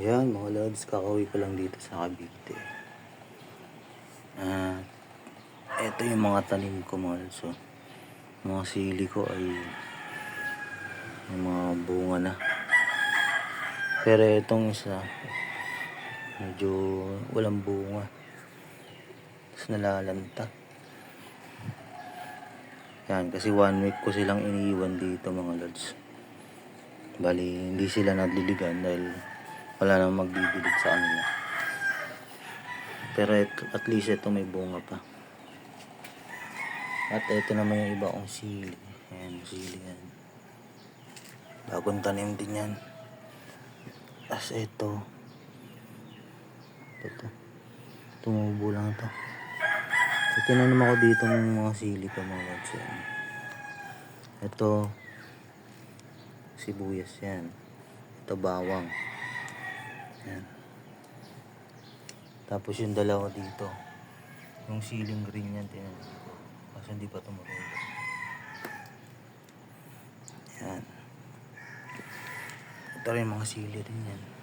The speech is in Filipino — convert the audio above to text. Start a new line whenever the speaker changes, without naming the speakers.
Yan mga lods, kakauwi ko lang dito sa Cavite. At eto yung mga tanim ko mga lods. oh. Mga sili ko ay may mga bunga na. Pero itong isa, medyo walang bunga. Tapos nalalanta. Yan, kasi one week ko silang iniiwan dito mga lods. Bali, hindi sila nadiligan dahil wala nang magdidilig sa kanila. Pero ito, at least ito may bunga pa. At ito naman yung iba kong sili. Ayan, sili yan. Bagong tanim din yan. Tapos ito. Ito. Tumubo lang ito. So, tinanim ako dito ng mga sili ko mga lods. Yan. Ito. Sibuyas yan. Ito bawang. Yan. Tapos yung dalawa dito. Yung siling green yan tinanim ko. Kasi hindi pa tumulog. Yan. Ito rin mga sili rin yan.